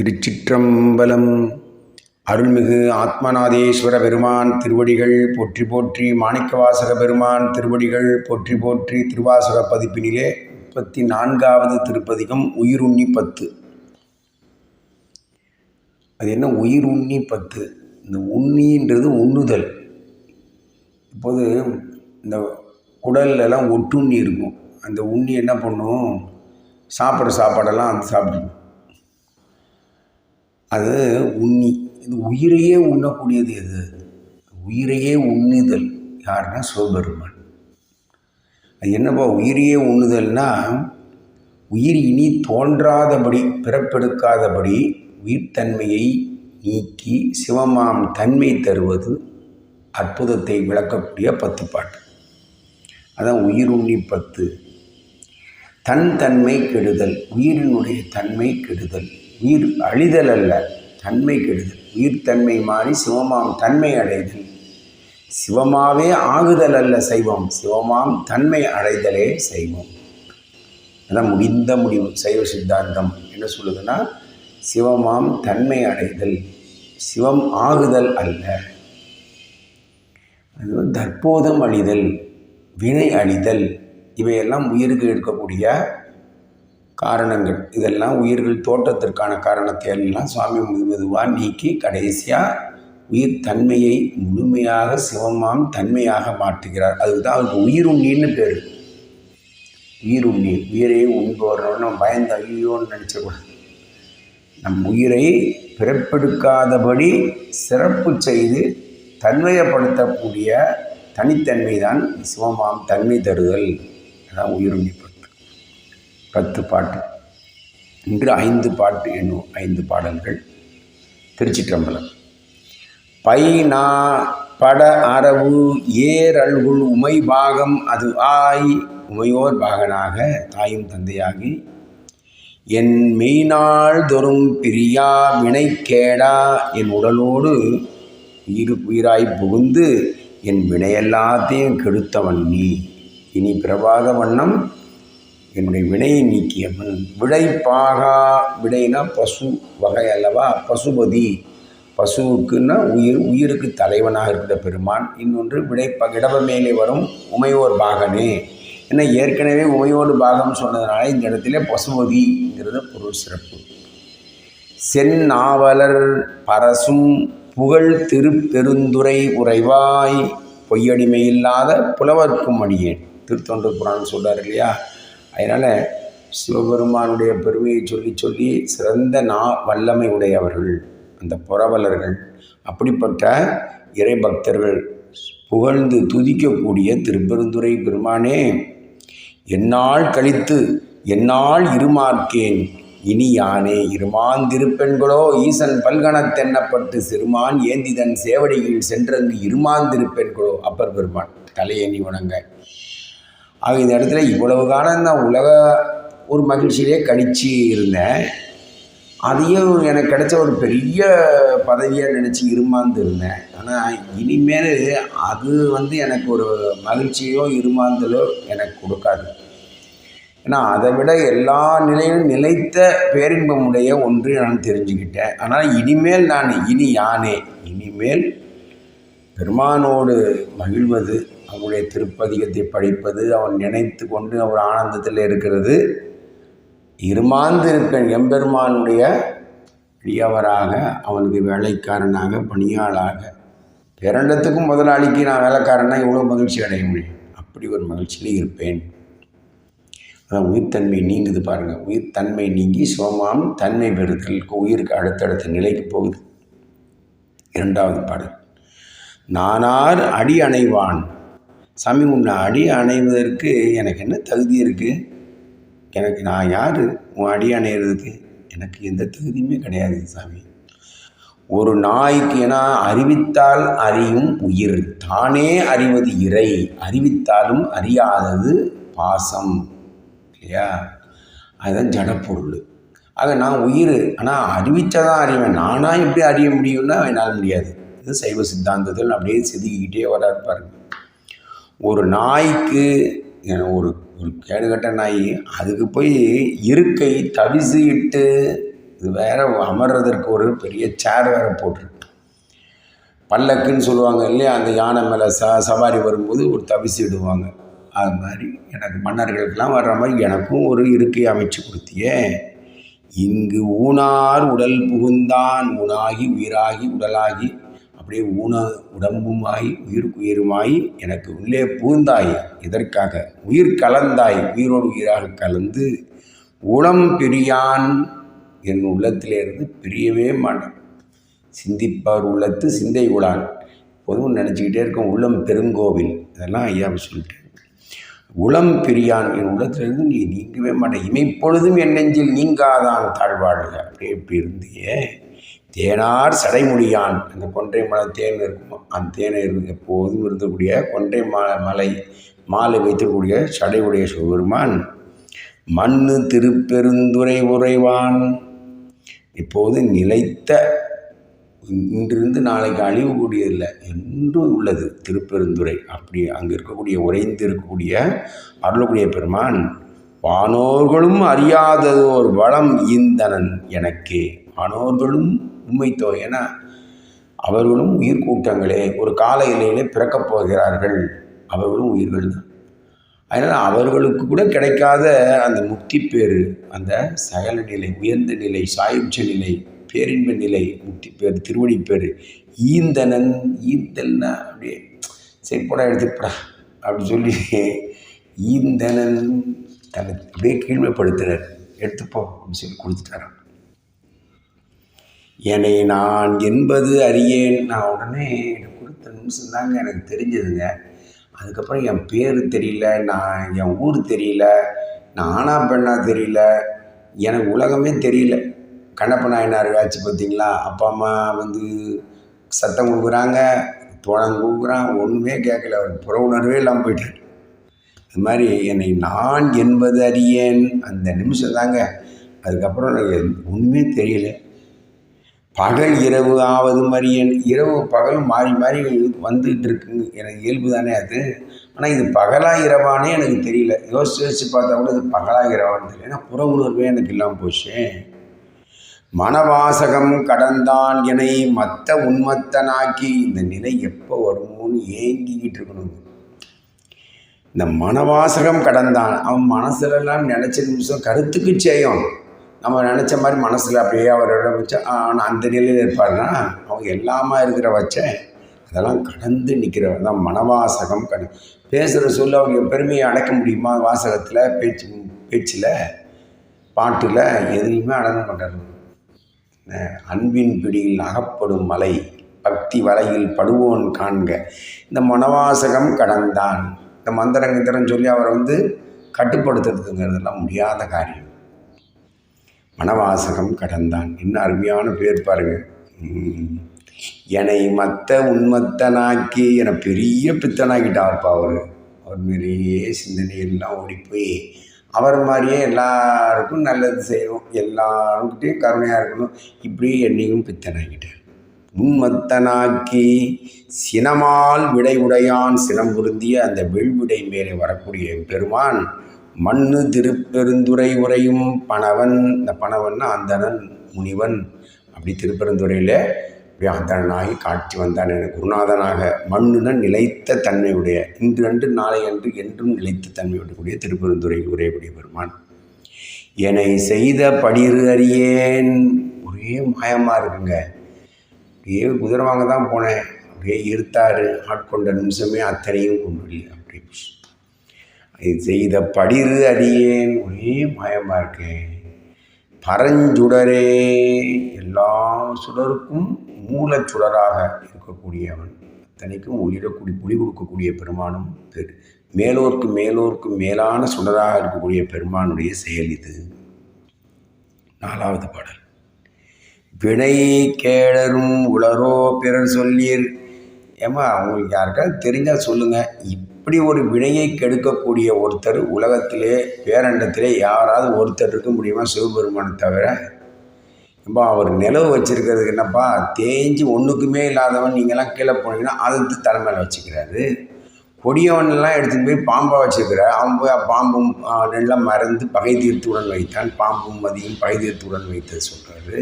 திருச்சிற்றம்பலம். அருள்மிகு ஆத்மநாதேஸ்வர பெருமான் திருவடிகள் போற்றி போற்றி மாணிக்கவாசக பெருமான் திருவடிகள் போற்றி போற்றி திருவாசக பதிப்பினிலே முப்பத்தி நான்காவது திருப்பதிகம் உயிருண்ணி பத்து. அது என்ன உயிர் உண்ணி பத்து? இந்த உண்ணின்றது உண்ணுதல். இப்போது இந்த குடல்லலாம் ஒட்டுண்ணி இருக்கும். அந்த உண்ணி என்ன பண்ணும்? சாப்பிட்ற சாப்பாடெல்லாம் அது சாப்பிடும் அது உண்ணி இது உயிரையே உண்ணக்கூடியது எது? உயிரையே உண்ணுதல். யாருன்னா சிவபெருமான். அது என்னப்பா உயிரையே உண்ணுதல்னா உயிர் இனி தோன்றாதபடி பிறப்பெடுக்காதபடி உயிர்த்தன்மையை நீக்கி சிவமாம் தன்மை தருவது அற்புதத்தை விளக்கக்கூடிய பத்து பாட்டு அதான் உயிருண்ணி பத்து. தன் தன்மை கெடுதல் உயிரினுடைய தன்மை கெடுதல். உயிர் அழிதல் அல்ல தன்மை கெடுதல். உயிர்த்தன்மை மாறி சிவமாம் தன்மை அடைதல். சிவமாவே ஆகுதல் அல்ல சைவம். சிவமாம் தன்மை அடைதலே சைவம். அதான் முடிந்த முடிவு சைவ சித்தாந்தம். என்ன சொல்லுதுன்னா சிவமாம் தன்மை அடைதல். சிவம் ஆகுதல் அல்ல. அது தற்போதம் அழிதல் வினை அழிதல். இவையெல்லாம் உயிருக்கு எடுக்கக்கூடிய காரணங்கள். இதெல்லாம் உயிர்கள் தோற்றத்திற்கான காரணத்தை எல்லாம் சுவாமி மெது மெதுவாக நீக்கி கடைசியாக உயிர் தன்மையை முழுமையாக சிவமாம் தன்மையாக மாற்றுகிறார். அதுதான் அவருக்கு உயிருண்ணின்னு பேர். உயிருண்ணி உயிரை உண்பவர்கள் நம்ம பயந்து ஐயோன்னு நினச்சக்கூடாது நம் உயிரை பிறப்பெடுக்காதபடி சிறப்பு செய்து தன்மையப்படுத்தக்கூடிய தனித்தன்மை தான் சிவமாம் தன்மை தருதல். அதான் உயிருண்ணி பத்து பத்து பாட்டு. என்று ஐந்து பாட்டு என்னும் ஐந்து பாடல்கள். திருச்சிற்றம்பலம். பை நா பட அரவு ஏரல்குள் உமை பாகம் அது ஆய். உமையோர் பாகனாக தாயும் தந்தையாகி. என் மெய்நாள் தொறும் பிரியா வினைக்கேடா என் உடலோடு உயிர் உயிராய் புகுந்து என் வினையெல்லாத்தையும் கெடுத்தவன் நீ. இனி பிறவாத வண்ணம் என்னுடைய வினையை நீக்கியவன் விடைப்பாகா விடைனா பசு வகை அல்லவா? பசுபதி. பசுவுக்குன்னா உயிர் உயிருக்கு தலைவனாக இருக்கிற பெருமான். இன்னொன்று விடைப்ப இடவ மேலே வரும் உமையோர் பாகனே. ஏன்னா ஏற்கனவே உமையோடு பாகம் சொன்னதுனால இந்த இடத்துல பசுபதிங்கிறது பொருள் சிறப்பு. செந்நாவலர் பரசும் புகழ் திருப்பெருந்துரை உறைவாய் பொய்யடிமை இல்லாத புலவர்க்கும் அடியேன். திருத்தொன்று புராணம் சொல்கிறார் இல்லையா? அதனால் சிவபெருமானுடைய பெருமையை சொல்லி சொல்லி சிறந்த நா வல்லமை உடையவர்கள் அந்த புறவலர்கள். அப்படிப்பட்ட இறை பக்தர்கள் புகழ்ந்து துதிக்கக்கூடிய திருப்பெருந்துரை பெருமானே என்னால் கழித்து என்னால் இருமார்க்கேன். இனி யானே இருமாந்திருப்பெண்களோ ஈசன் பல்கணத்தென்னப்பட்டு சிறுமான் ஏந்திதன் சேவடியில் சென்றங்கு இருமாந்திருப்பெண்களோ அப்பர் பெருமான். தலையணி வணங்க ஆக இந்த இடத்துல இவ்வளவு காலம் நான் உலக ஒரு மகிழ்ச்சியிலே கழிச்சு இருந்தேன். அதையும் எனக்கு கிடைச்ச ஒரு பெரிய பதவியாக நினச்சி இருமாந்து இருந்தேன். ஆனால் இனிமேல் அது வந்து எனக்கு ஒரு மகிழ்ச்சியோ இருமாந்தலோ எனக்கு கொடுக்காது. ஏன்னா அதை விட எல்லா நிலையிலும் நிலைத்த பேரின்பமுடைய ஒன்று நான் தெரிஞ்சுக்கிட்டேன். ஆனால் இனிமேல் நான் இனி யானே? இனிமேல் பெருமானோடு மகிழ்வது அவனுடைய திருப்பதிகத்தை படிப்பது அவன் நினைத்து கொண்டு அவர் ஆனந்தத்தில் இருக்கிறது. இருமாந்திருப்பேன் எம்பெருமானுடைய அடியவராக அவனுக்கு வேலைக்காரனாக பணியாளாக. பிறண்டத்துக்கும் முதலாளிக்கு நான் வேலைக்காரனா இவ்வளோ மகிழ்ச்சி அடைய முடியும். அப்படி ஒரு மகிழ்ச்சியில் இருப்பேன். அதான் உயிர்த்தன்மை நீங்குது பாருங்கள் உயிர்த்தன்மை நீங்கி சோமாம் தன்மை பெறுதல் உயிருக்கு அடுத்தடுத்த நிலைக்கு போகுது. இரண்டாவது பாடல். நானார் அடி அணைவான் சாமி உன்னை அடி அணைவதற்கு எனக்கு என்ன தகுதி இருக்குது எனக்கு நான் யார்? உன் அடி அணையிறதுக்கு எனக்கு எந்த தகுதியுமே கிடையாது சாமி. ஒரு நாய்க்கு ஏன்னா அறிவித்தால் அறியும் உயிர். தானே அறிவது இறை. அறிவித்தாலும் அறியாதது பாசம். இல்லையா? அதுதான் ஜடப்பொருள். ஆக நான் உயிர். ஆனால் அறிவித்தா தான் அறிவேன். நானாக எப்படி அறிய முடியும்னா என்னால் முடியாது. இது சைவ சித்தாந்தத்தில் அப்படியே செதுக்கிக்கிட்டே வர பாருங்க. ஒரு நாய்க்கு ஒரு ஒரு கேடுகட்ட நாய் அதுக்கு போய் இருக்கை தவிசு இட்டு இது வேற அமர்றதற்கு ஒரு பெரிய சேர் வேற போட்டிருக்கு. பல்லக்குன்னு சொல்லுவாங்க இல்லையா அந்த யானை மேலே ச சவாரி வரும்போது ஒரு தவிசு இடுவாங்க அது மாதிரி எனக்கு மன்னர்களுக்கெல்லாம் வர்ற மாதிரி எனக்கும் ஒரு இருக்கை அமைச்சு கொடுத்தியே. இங்கு ஊனார் உடல் புகுந்தான் உணாகி உயிராகி உடலாகி அப்படியே ஊன உடம்புமாய் உயிருக்கு உயிருமாய் எனக்கு உள்ளே பூந்தாய் இதற்காக உயிர் கலந்தாய். உயிரோடு உயிராக கலந்து உளம் பிரியான் என் உள்ளத்திலிருந்து பிரியவே மாட்டான். சிந்திப்பார் உள்ளத்து சிந்தை உளான் பொதுவும் நினச்சிக்கிட்டே இருக்கும் உள்ளம் பெருங்கோவில். இதெல்லாம் ஐயா சொல்லிட்டேன் உளம் பிரியான் என் உள்ளத்திலிருந்து நீ நீங்கவே மாட்டேன் இமைப்பொழுதும் என் நெஞ்சில் நீங்காதான் தாழ்வாழ்க. அப்படியே இப்படி இருந்தியே. தேனார் சடைமுடியான். அந்த கொன்றை மலை தேன் இருக்குமோ? அந்த தேனை எப்போதும் இருந்தக்கூடிய கொன்றை மா மலை மாலை வைத்திருக்கக்கூடிய சடையுடைய சிவபெருமான். மண்ணு திருப்பெருந்துரை உறைவான். இப்போது நிலைத்த இன்றிருந்து நாளைக்கு அழிவுக்கூடியதில்லை என்றும் உள்ளது திருப்பெருந்துறை. அப்படி அங்கே இருக்கக்கூடிய உறைந்து இருக்கக்கூடிய அருளக்கூடிய பெருமான் வானோர்களும் அறியாததோர் வளம் இந்தனன் எனக்கே. வானோர்களும் உண்மைத்தோ ஏன்னா அவர்களும் உயிர் கூட்டங்களே ஒரு கால எல்லையிலே பிறக்கப் போகிறார்கள். அவர்களும் உயிர்கள் தான். அதனால் அவர்களுக்கு கூட கிடைக்காத அந்த முக்தி பேர் அந்த சகல நிலை உயர்ந்த நிலை சாயுட்ச நிலை பேரின்ப நிலை முக்தி பேர் திருவடி பேர் ஈந்தனன் ஈந்தல்னா அப்படியே சரி போட எடுத்துப்படா அப்படி சொல்லி ஈந்தனன் தன்னை அப்படியே கீழ்மைப்படுத்துகிறார் எடுத்துப்போ அப்படின்னு சொல்லி கொடுத்துட்டாரான் என்னை நான் என்பது அறியேன். நான் உடனே எனக்கு கொடுத்த நிமிஷம் தாங்க எனக்கு தெரிஞ்சதுங்க. அதுக்கப்புறம் என் பேர் தெரியல நான் என் ஊர் தெரியல நான் ஆனா பெண்ணா தெரியல எனக்கு உலகமே தெரியல. கண்ணப்ப நாயனார் ஆச்சு பார்த்தீங்களா? அப்பா அம்மா வந்து சத்தம் கொடுக்குறாங்க தோழம் கொடுக்குறான் ஒன்றுமே கேட்கல அவர் புற உணர்வே இல்லாமல் போயிட்டார். இது மாதிரி என்னை நான் என்பது அறியேன். அந்த நிமிஷம் தாங்க. அதுக்கப்புறம் எனக்கு ஒன்றுமே தெரியல. பகல் இரவு ஆவது மரியன் இரவு பகல் மாறி மாறி வந்துகிட்டு இருக்குங்க எனக்கு இயல்பு தானே அது. ஆனால் இது பகலா இரவானே எனக்கு தெரியல. யோசிச்சு யோசிச்சு பார்த்தா கூட இது பகலா இரவான்னு தெரியல. ஏன்னா புற உணர்வே எனக்கு இல்லாமல் போச்சு. மனவாசகம் கடந்தான் என்னை மத்த உன்மத்தனாக்கி இந்த நிலை எப்போ வருமோன்னு ஏங்கிக்கிட்டு இருக்கணும் இந்த மனவாசகம் கடந்தான். அவன் மனசுலலாம் நினச்ச நிமிஷம் கருத்துக்கு செய்யும் நம்ம நினச்ச மாதிரி மனசில் அப்படியே அவரோட வச்சா ஆனால் அந்த நிலையில் இருப்பாருன்னா அவங்க எல்லாமா இருக்கிற வச்ச அதெல்லாம் கடந்து நிற்கிறவர் தான் மனவாசகம் கட பேசுகிற சொல்ல அவங்க பெருமையை அடைக்க முடியுமா? வாசகத்தில் பேச்சு பேச்சில் பாட்டில் எதுலேயுமே அடங்க மாட்டார். அன்பின் பிடியில் அகப்படும் மலை பக்தி வலையில் படுவோன் காண்க. இந்த மனவாசகம் கடந்தான். இந்த மந்திரங்கிந்திரம் சொல்லி அவரை வந்து கட்டுப்படுத்துறதுங்கிறதெல்லாம் முடியாத காரியம். மனவாசகம் கடந்தான். இன்னும் அருமையான பேர் பாருங்க. என்னை மத்த உண்மத்தனாக்கி என பெரிய பித்தனாக்கிட்டார்ப்பா அவர். அவர் மாதிரியே சிந்தனையெல்லாம் ஓடி போய் அவர் மாதிரியே எல்லாருக்கும் நல்லது செய்யணும் எல்லாருக்கிட்டையும் கருணையாக இருக்கணும். இப்படியே என்னையும் பித்தனாக்கிட்டார். உண்மத்தனாக்கி சினமால் விடை உடையான் சினம் பொருந்திய அந்த வெள்விடை மேலே வரக்கூடிய பெருமான் மண்ணு திருப்பெருந்துறை உரையும் பணவன். இந்த பணவன்னா அந்தணன் முனிவன். அப்படி திருப்பெருந்துறையில் அப்படியே அந்தணனாகி காட்சி வந்தான் என குருநாதனாக. மண்ணுன நிலைத்த தன்மையுடைய இன்று அன்று நாளை அன்று என்றும் நிலைத்த தன்மையுடைய திருப்பெருந்துறையில் உரையக்கூடிய பெருமான். என்னை செய்த படிறு அறியேன். ஒரே மாயமாக இருக்குங்க. அப்படியே குதிரை வாங்க தான் போனேன். அப்படியே இருத்தாரு ஆட்கொண்ட நிமிஷமே அத்தனையும் கொண்டு வரல அப்படி செய்த படிறு அறியேன் ஒரே மாயமாக இருக்கேன் பரஞ்சுடரே. எல்லா சுடருக்கும் மூலச்சுடராக இருக்கக்கூடியவன். அத்தனைக்கும் ஒளிரக்கூடிய ஒளி கொடுக்கக்கூடிய பெருமானும் பெரு மேலோர்க்கு மேலோர்க்கு மேலான சுடராக இருக்கக்கூடிய பெருமானுடைய செயல் இது. நாலாவது பாடல். வினை கேடரும் உளரோ பிறர் சொல்லீர். ஏமா அவங்களுக்கு யாருக்காவது தெரிஞ்சால் சொல்லுங்கள் இப்படி ஒரு வினையை கெடுக்கக்கூடிய ஒருத்தர் உலகத்திலே பேரண்டத்திலே யாராவது ஒருத்தர் இருக்க முடியுமா சிவபெருமானை தவிர? இப்போ அவர் நிலவு வச்சுருக்கிறதுக்கு என்னப்பா தேஞ்சு ஒன்றுக்குமே இல்லாதவன் நீங்கள்லாம் கீழே போனீங்கன்னா அது தலைமையில் வச்சுக்கிறாரு. கொடியவன்லாம் எடுத்துகிட்டு போய் பாம்பை வச்சுருக்கிறார் அவன் போய் பாம்பும் நெல்லாம் மறந்து பகை தீர்த்துடன் வைத்தான். பாம்பும் மதியும் பகை தீர்த்துடன் வைத்தது சொல்கிறாரு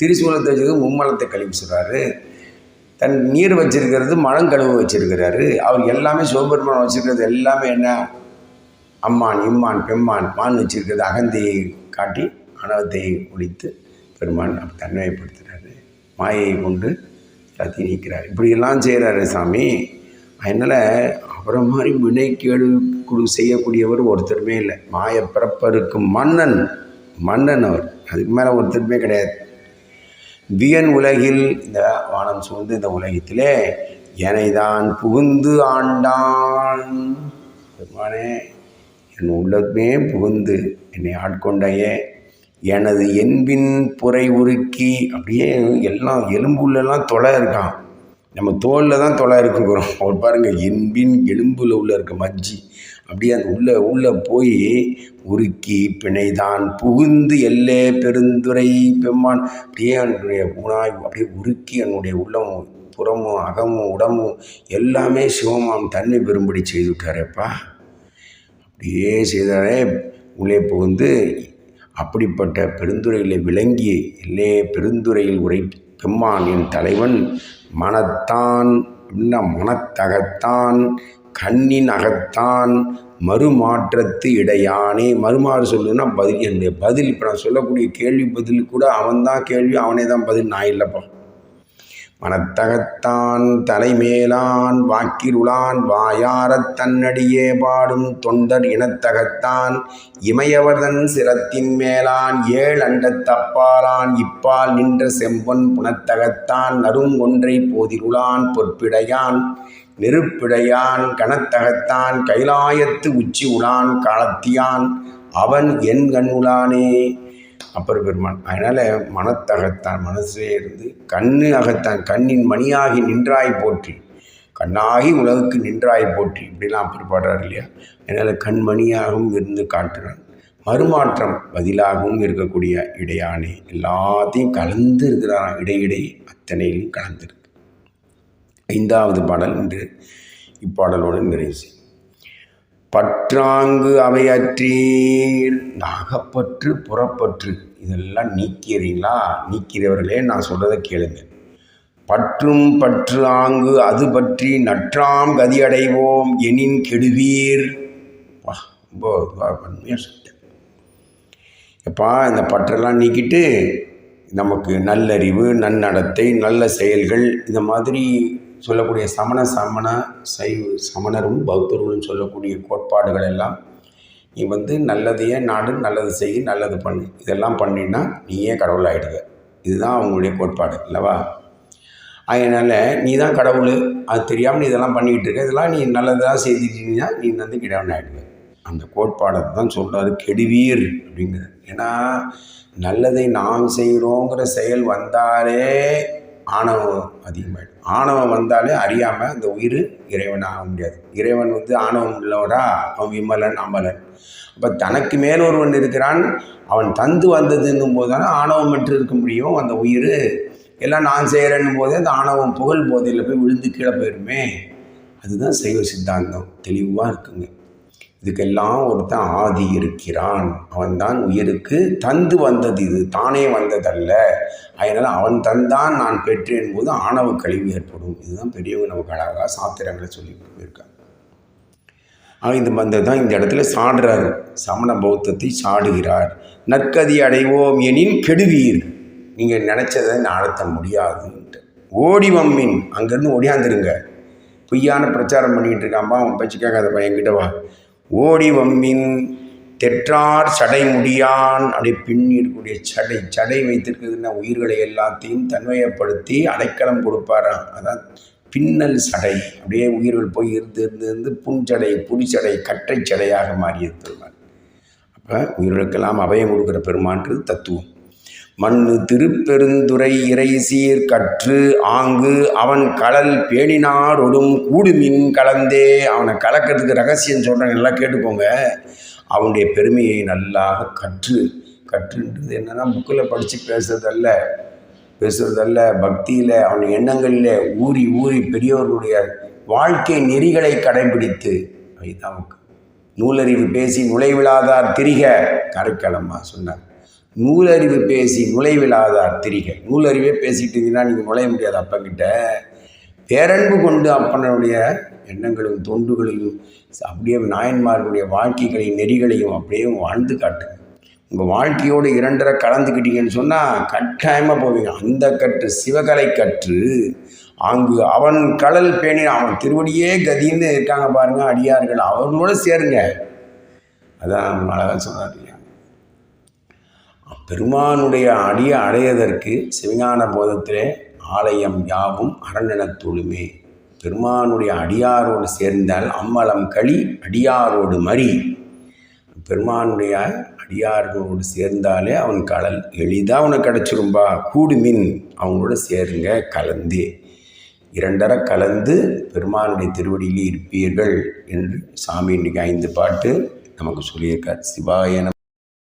திரிசூலத்தை வச்சது மும்மலத்தை கழிவு சொல்கிறாரு தன் நீர் வச்சிருக்கிறது மழங்கழுவு வச்சிருக்கிறாரு. அவர் எல்லாமே சிவபெருமான் வச்சிருக்கிறது எல்லாமே என்ன? அம்மான் இம்மான் பெம்மான் மான் வச்சிருக்கிறது அகந்தையை காட்டி அனவத்தை ஒழித்து பெருமான் தன்மைப்படுத்துகிறாரு மாயையை கொண்டு எல்லாத்தையும் நீக்கிறார். இப்படியெல்லாம் செய்கிறாரு சாமி. அதனால் அவரை மாதிரி வினைக்கேடு குழு செய்யக்கூடியவர் ஒருத்தருமே இல்லை. மாய பிறப்பருக்கும் மன்னன். மன்னன் அவர். அதுக்கு மேலே ஒருத்தருமே கிடையாது. வியன் உலகில் இந்த வானம் சூழ்ந்து இந்த உலகத்திலே தான் புகுந்து ஆண்டான் பெருமானே என் உள்ளமே புகுந்து என்னை ஆட்கொண்டையே எனது என்பின் புரை உருக்கி அப்படியே எல்லாம் எலும்புள்ளெல்லாம் தொலை இருக்கான் நம்ம தோலில் தான் தொலை இருக்குங்கிறோம். அவர் பாருங்கள் என்பின் எலும்பில் உள்ள இருக்க மஜ்ஜி. அப்படியே அந்த உள்ளே உள்ளே போய் உருக்கி பிணைதான் புகுந்து எல்லே பெருந்துரை பெம்மான். அப்படியே என்னுடைய உணாய் அப்படியே உருக்கி என்னுடைய உள்ளமும் புறமும் அகமும் உடம்பும் எல்லாமே சிவமாம். தண்ணி பெரும்படி செய்து விட்டாரேப்பா. அப்படியே செய்தாரே உள்ளே புகுந்து அப்படிப்பட்ட பெருந்துறையில் விளங்கி இல்லே பெருந்துறையில் உரை பெம்மான் என் தலைவன் மனத்தான் இன்னும் மனத்தகத்தான் கண்ணின் அகத்தான் மறுமாற்றத்து இடையானே. மறுமாறு சொல்லுன்னா பதில் என்னுடைய பதில். இப்போ நான் சொல்லக்கூடிய கேள்வி பதில் கூட அவன் தான் கேள்வி அவனே தான் பதில். நான் இல்லைப்பா. மனத்தகத்தான் தலைமேலான் வாக்கிருளான் வாயாரத் தன்னடியே பாடும் தொண்டர் இனத்தகத்தான். இமையவர்தன் சிரத்தின் மேலான் ஏழ் அண்டத்தப்பாலான் இப்பால் நின்ற செம்பொன் புனத்தகத்தான். நறுங்கொன்றை போதிருளான் பொற்பிடையான். நெருப்பிடையான் கணத்தகத்தான் கைலாயத்து உச்சி உளான் காலத்தியான் அவன் என் கண்ணுளானே அப்பர் பெருமான். அதனால் மனத்தகத்தான் மனசே இருந்து கண்ணு அகத்தான் கண்ணின் மணியாகி நின்றாய் போற்றி. கண்ணாகி உலகுக்கு நின்றாய் போற்றி. இப்படிலாம் அப்பர் பாடுறார் இல்லையா? அதனால் கண்மணியாகவும் இருந்து காட்டுறான். மறுமாற்றம் பதிலாகவும் இருக்கக்கூடிய இடையானே. எல்லாத்தையும் கலந்து இருக்கிறாராம் இடையிடையே அத்தனையிலும் கலந்துருக்கு ஐந்தாவது பாடல் என்று இப்பாடலோடு நிறைவு செய்யும் பற்றாங்கு அவையற்றீர் நாகப்பற்று புறப்பற்று. இதெல்லாம் நீக்கிறீங்களா நீக்கிறவர்களே நான் சொல்கிறத கேளுங்க பற்றும் பற்று ஆங்கு அது பற்றி நற்றாம் கதியடைவோம் எனின் கெடுவீர். வா ரொம்ப உண்மையாக சொல்லிட்டேன் எப்பா இந்த பற்றெல்லாம் நீக்கிட்டு நமக்கு நல்லறிவு நன்னடத்தை நல்ல செயல்கள் இந்த மாதிரி சொல்லக்கூடிய சமண சமண சைவ சமணரும் பௌத்தர்களும் சொல்லக்கூடிய கோட்பாடுகள் எல்லாம் நீ வந்து நல்லதையே நாடு நல்லது செய் நல்லது பண்ணு. இதெல்லாம் பண்ணினா நீயே கடவுள் ஆகிடுவ இதுதான் அவங்களுடைய கோட்பாடு இல்லவா? அதனால் நீ தான் கடவுள். அது தெரியாமல் நீ இதெல்லாம் பண்ணிக்கிட்டு இருக்க. இதெல்லாம் நீ நல்லதாக செய்துட்டீங்கன்னா நீ வந்து கிடவன் ஆகிடுவ அந்த கோட்பாடை தான் சொல்கிறாரு கெடுவீர் அப்படிங்கிறது ஏன்னா நல்லதை நாம் செய்கிறோங்கிற செயல் வந்தாலே ஆணவம் அதிகமாகிடும் ஆணவம் வந்தாலே அறியாமல் அந்த உயிர் இறைவன் ஆக முடியாது. இறைவன் வந்து ஆணவம் உள்ளவரா? அவன் விமலன் அமலன். அப்போ தனக்கு மேல் ஒருவன் இருக்கிறான். அவன் தந்து வந்ததுன்னும் போது தானே ஆணவம் பெற்று இருக்க முடியும். அந்த உயிர் எல்லாம் நான் செய்கிறேன்னும் போதே அந்த ஆணவம் புகழ் போதையில் போய் விழுந்து கீழே போயிருமே. அதுதான் சைவ சித்தாந்தம். தெளிவாக இருக்குங்க. இதுக்கெல்லாம் ஒருத்தன் ஆதி இருக்கிறான். அவன்தான் உயிருக்கு தந்து வந்தது. இது தானே வந்ததல்ல. அதனால் அவன் தந்தான் நான் பெற்றேன் போது ஆணவ கழிவு ஏற்படும். இதுதான் பெரியவங்க நமக்கு அழகாக சாத்திரங்களை சொல்லி போயிருக்காங்க அவன் இந்த மந்த தான் இந்த இடத்துல சாடுறார். சமண பௌத்தத்தை சாடுகிறார். நற்கதி அடைவோம் எனின் கெடுவீர். நீங்கள் நினச்சதை நடத்த முடியாதுன்ட்டு. ஓடி வம்மின். அங்கேருந்து ஒடியாந்துருங்க பொய்யான பிரச்சாரம் பண்ணிக்கிட்டு இருக்காம்பா அவன் பச்சு கேட்காத பையன்கிட்ட வா. ஓடி வம்மின் தெற்றார் சடை முடியான் அப்படி பின் இருக்கக்கூடிய சடை சடை வைத்திருக்குதுன்னா உயிர்களை எல்லாத்தையும் தன்மையப்படுத்தி அடைக்கலம் கொடுப்பாராம். அதான் பின்னல் சடை. அப்படியே உயிர்கள் போய் இருந்து இருந்து இருந்து புன்சடை புடிச்சடை கட்டை சடையாக மாறியது பெருமான். அப்போ உயிர்களுக்கெல்லாம் அபயம் கொடுக்குற பெருமான்றது தத்துவம். மண்ணு திருப்பெருந்துறை இறைசீர் கற்று ஆங்கு அவன் கடல் பேணினாரொடும் கூடுமின் கலந்தே. அவனை கலக்கிறதுக்கு ரகசியம் சொல்கிறேன் நல்லா கேட்டுக்கோங்க. அவனுடைய பெருமையை நல்லாக கற்று கற்றுன்றது என்னென்னா புக்கில் படித்து பேசுறதல்ல பேசுகிறதல்ல பக்தியில் அவன் எண்ணங்களில் ஊறி ஊறி பெரியவர்களுடைய வாழ்க்கை நெறிகளை கடைபிடித்து அதுதான் நூலறிவு பேசி நுழைவிழாதார் திரிக கரைக்களம்மா சொன்னார். நூலறிவு பேசி நுழைவிழாதார் திரிக நூலறிவே பேசிட்டு இருந்தீங்கன்னா நீங்கள் நுழைய முடியாது அப்பங்கிட்ட. பேரன்பு கொண்டு அப்பனுடைய எண்ணங்களும் தொண்டுகளையும் அப்படியே நாயன்மார்களுடைய வாழ்க்கைகளையும் நெறிகளையும் அப்படியே வாழ்ந்து காட்டுங்க. உங்கள் வாழ்க்கையோடு இரண்டரை கலந்துக்கிட்டீங்கன்னு சொன்னால் கட்டாயமாக போவீங்க. அந்த கற்று சிவகலை கற்று அங்கு அவன் கடல் பேணி அவன் திருவடியே கதின்னு இருக்காங்க பாருங்கள் அடியார்கள் அவர்களோட சேருங்க. அதான் அழகாக சொன்னார் பெருமானுடைய அடியை அடையதற்கு சிவஞான போதத்திலே ஆலயம் யாவும் அரண்யனத்தொழுமே பெருமானுடைய அடியாரோடு சேர்ந்தால் அம்மலம் களி அடியாரோடு மறி. பெருமானுடைய அடியார்களோடு சேர்ந்தாலே அவன் கடல் எளிதாக உனக்கு கிடச்சிரும்பா. கூடுமின் அவங்களோட சேருங்க கலந்தே. இரண்டரை கலந்து பெருமானுடைய திருவடியிலே இருப்பீர்கள் என்று சாமி இன்றைக்கு ஐந்து பாட்டு நமக்கு சொல்லியிருக்கார். சிவாய